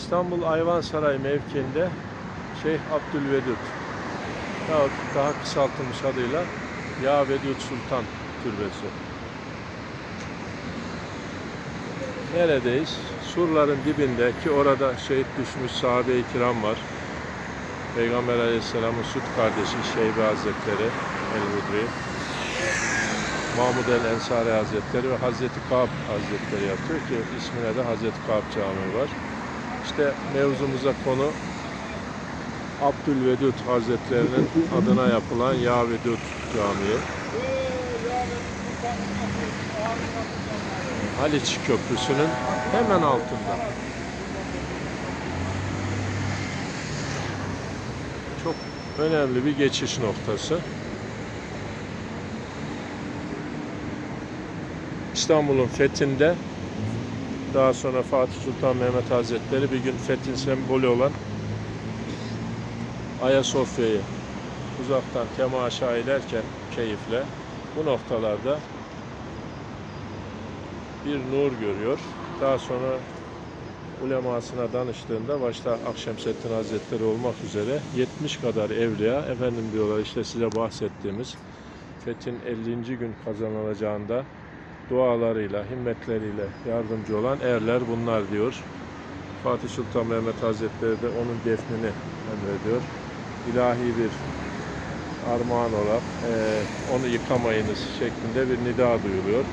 İstanbul Ayvansaray mevkiinde Şeyh Abdülvedud yahut daha kısaltılmış adıyla Ya Vedud Sultan Türbesi. Neredeyiz? Surların dibinde ki orada şehit düşmüş sahabe-i kiram var. Peygamber Aleyhisselam'ın süt kardeşi Şeybe Hazretleri El-Hudri, Mahmud el-Ensari Hazretleri ve Hazreti Kaab Hazretleri yatıyor ki ismine de Hazreti Kaab Camii var. İşte mevzumuza konu Abdülvedud Hazretlerinin adına yapılan Ya Vedud Camii. Haliç Köprüsü'nün hemen altında. Çok önemli bir geçiş noktası. İstanbul'un fethinde daha sonra Fatih Sultan Mehmet Hazretleri bir gün fethin sembolü olan Ayasofya'yı uzaktan temaşa ederken keyifle bu noktalarda bir nur görüyor. Daha sonra ulemasına danıştığında başta Akşemseddin Hazretleri olmak üzere 70 kadar evliya efendim diyorlar işte size bahsettiğimiz fethin 50. gün kazanılacağında dualarıyla, himmetleriyle yardımcı olan erler bunlar diyor. Fatih Sultan Mehmet Hazretleri de onun defnini emrediyor. İlahi bir armağan olarak eee, onu yıkamayınız şeklinde bir nida duyuluyor.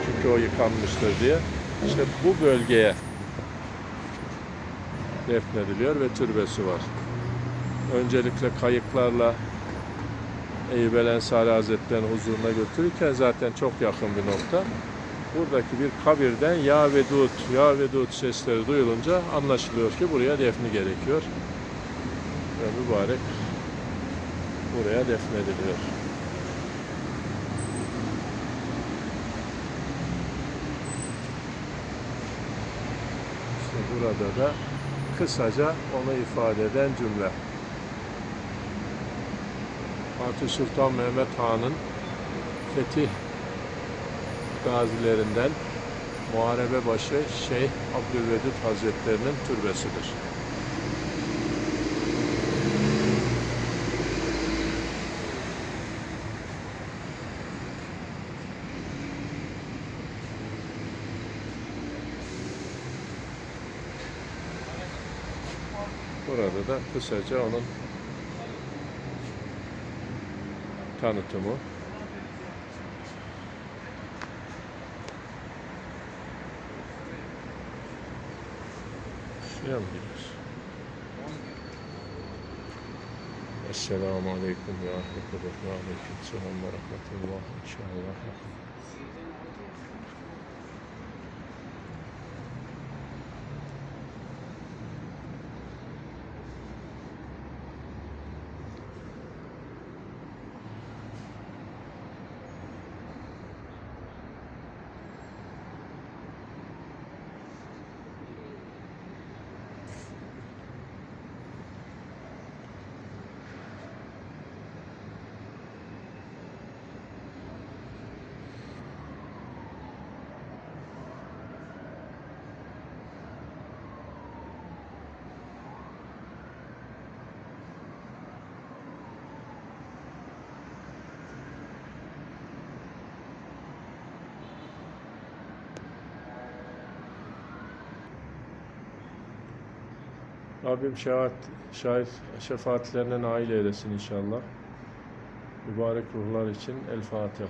Çünkü o yıkanmıştır diye. İşte bu bölgeye defnediliyor ve türbesi var. Öncelikle kayıklarla Eyüp Ensari Hazretleri'nin huzuruna götürürken zaten çok yakın bir nokta. Buradaki bir kabirden Ya Vedud, Ya Vedud sesleri duyulunca anlaşılıyor ki buraya defni gerekiyor. Ve mübarek buraya defnediliyor. İşte burada da kısaca onu ifade eden cümle. Fatih Sultan Mehmet Han'ın fetih gazilerinden Muharebe başı Şeyh Abdülvedud Hazretlerinin türbesidir. Burada da kısaca onun tanıtımı. Şuraya? Esselamu Aleyküm ve Aleyküm Selam ve Rahmetullah inşallah. Rabbim şefaat, şahit, şefaatlerine nail eylesin inşallah. Mübarek ruhlar için El Fatiha.